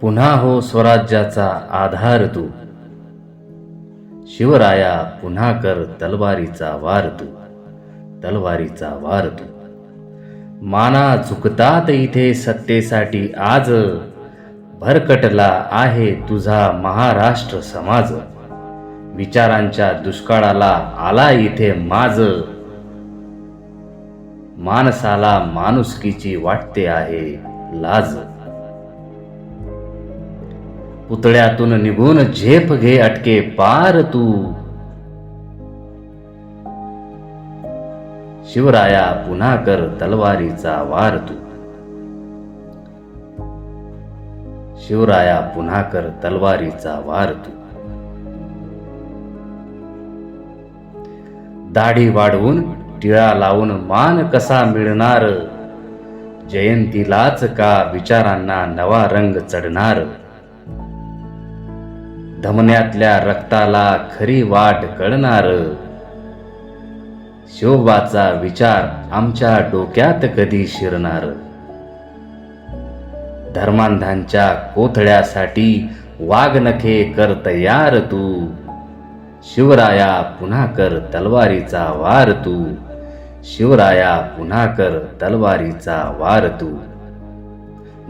पुन्हा हो स्वराज्याचा आधार तू. शिवराया पुन्हा कर तलवारीचा वार तू. तलवारीचा वार तू. माना झुकतात इथे सत्तेसाठी आज. भरकटला आहे तुझा महाराष्ट्र समाज. विचारांच्या दुष्काळाला आला इथे माज. माणसाला माणुसकीची वाटते आहे लाज. पुतळ्यातून निघून झेप घे अटके पार तू. शिवराया पुन्हा कर तलवारीचा वार तू. शिवराया पुन्हा कर तलवारीचा वार तू. दाढी वाढवून टिळा लावून मान कसा मिळणार? जयंतीलाच का विचारांना नवा रंग चढणार? धमन्यातल्या रक्ताला खरी वाट कळणार. शोभाचा विचार आमच्या डोक्यात कधी शिरणार? धर्मांधांच्या कोथळ्यासाठी वाघनखे कर तयार तू. शिवराया पुन्हा कर तलवारीचा वार तू. शिवराया पुन्हा कर तलवारीचा वार तू.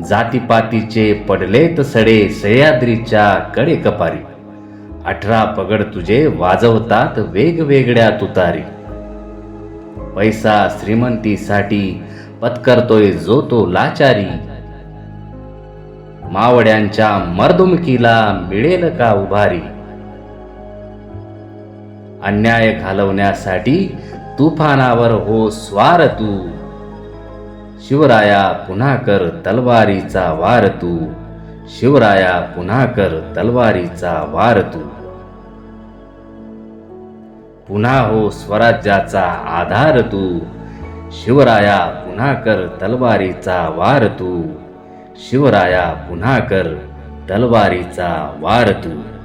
जातीपातीचे पडलेत सडे सह्याद्रीच्या कडे कपारी. अठरा पगड तुझे वाजवतात वेगवेगळ्या तुतारी. पैसा श्रीमंतीसाठी पत्करतोय जो तो लाचारी. मावड्यांच्या मर्दुमकीला मिळेल का उभारी? अन्याय घालवण्यासाठी तुफानावर हो स्वार तू. शिवराया पुन्हा कर तलवारीचा वार तू. शिवराया पुन्हा कर तलवारीचा वार तू. पुन्हा हो स्वराज्याचा आधार तू. शिवराया पुन्हा कर तलवारीचा वार तू. शिवराया पुन्हा कर तलवारीचा वार तू.